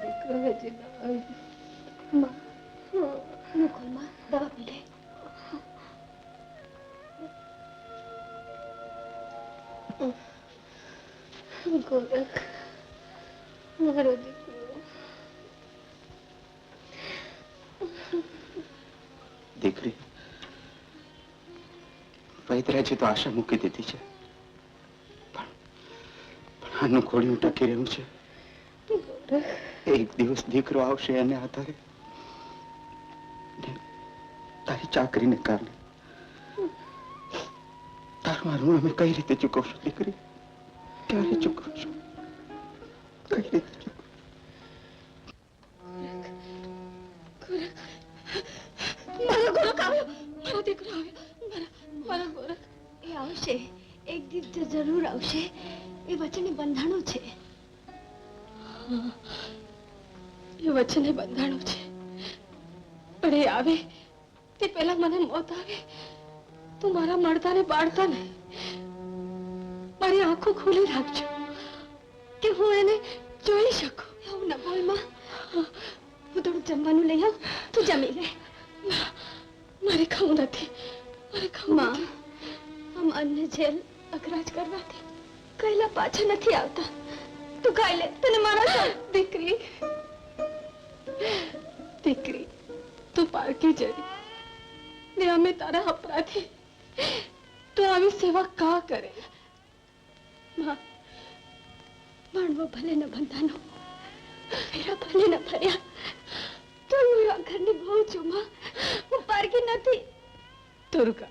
દીકરો હજી ના આવ્યો. માં મુકુલમાં દવા પી લે ગોરખ મારો દીકરો દીકરી વૈદરાજે તો આશા મૂકી દીધી છે પણ પણ આનું ઘોડિયું ટકી રહ્યું છે ગોરખ એક દિવસ દીકરો આવશે એને આધારે તારી ચાકરીને કારણે તારું ઋણ અમે કઈ રીતે ચૂકવશું દીકરી ક્યારે ચૂકવશું કઈ રીતે મારો ગોરખ આવ્યો મારો દીકરો આવ્યો મારો ગોરખ એ આવશે એક દિવસ જરૂર આવશે એ વચને બંધાણું છે એ બંધાણું છે. પણ એ આવે તે પહેલા મને મોત આવે તો મારા મળતાને બાળતા ને મારી આંખો ખોલી રાખજો કે હું એને જોઈ શકું. એવું ન હું થોડું જમવાનું લઈ આવ. તું જમી લે. મારે ખાવું નથી. મારે ખાવું માં આમ અન્ય જેલ અકરાજ કરવાથી કહેલા પાછા નથી આવતા. તું ખાઈ લે. તને મારા દીકરી દીકરી, તું પારકી જરી. ને અમે તારા અપરાધી. તો આવી સેવા કા કરે? માણવો ભલે ન બંધાનો. ફેરા ભલે ન ભર્યા. તો હું આ ઘરની બહુ છું, માં. હું પારકી નથી. દુર્ગા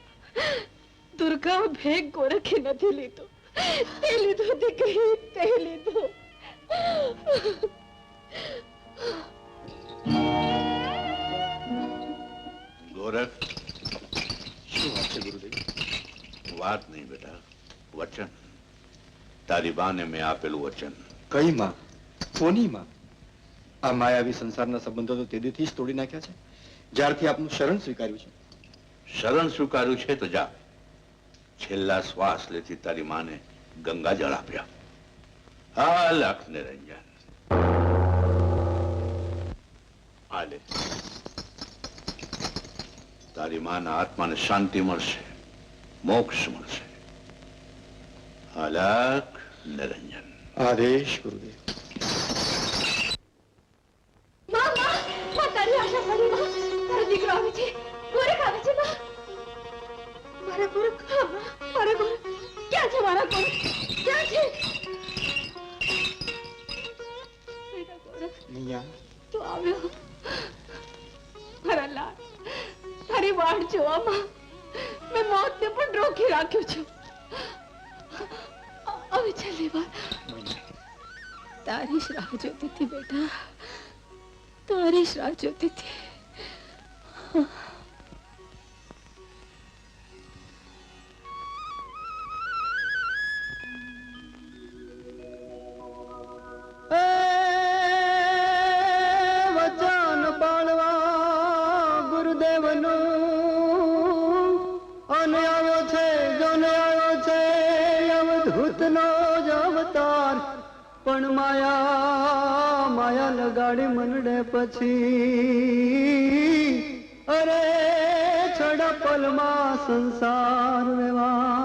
દુર્ગા ભેગ ગોરખે નથી લીધો. તે લીધો દીકરી, તે લીધો. વાત નહીં બેટા. વચન. તારી બાને મેં આપેલું વચન. કઈ માં? કોની માં? આ માયાવી સંસારના સંબંધો તો તેદીથી જ તોડી નાખ્યા છે. જ્યારથી આપનું શરણ સ્વીકાર્યું છે. શરણ સ્વીકાર્યું છે તો જા. છેલ્લા શ્વાસ લેતી તારી માને ગંગાજળ આપ્યા. હા લાખ નિરંજન. આ લે. તારી માના આત્માને શાંતિ મળશે. મોક્ષ મળશે અલખ નિરંજન આદેશ ગુરુદેવમાં માં માં તારી આશા કરી માં તારો દીકરો આવે છે ગોરખ આવે છે માં મારા ગોરખ હા, માં, મારા ગોરખ ક્યાં છે મારા ગોરખ ક્યાં છે બેટા ગોરખ મિયા તું આવ્યો મારા લાડ તારી વાટ જોવામાં મેં મોતને પણ રોકી રાખ્યો છું. હવે છેલ્લી વાર. તારી જ રાહ જોતી હતી બેટા, તારી જ રાહ જોતી અવધૂતનો જ અવતાર. પણ માયા માયા લગાડી મનડે પછી. અરે છડા પલમાં સંસાર વ્યવહાર.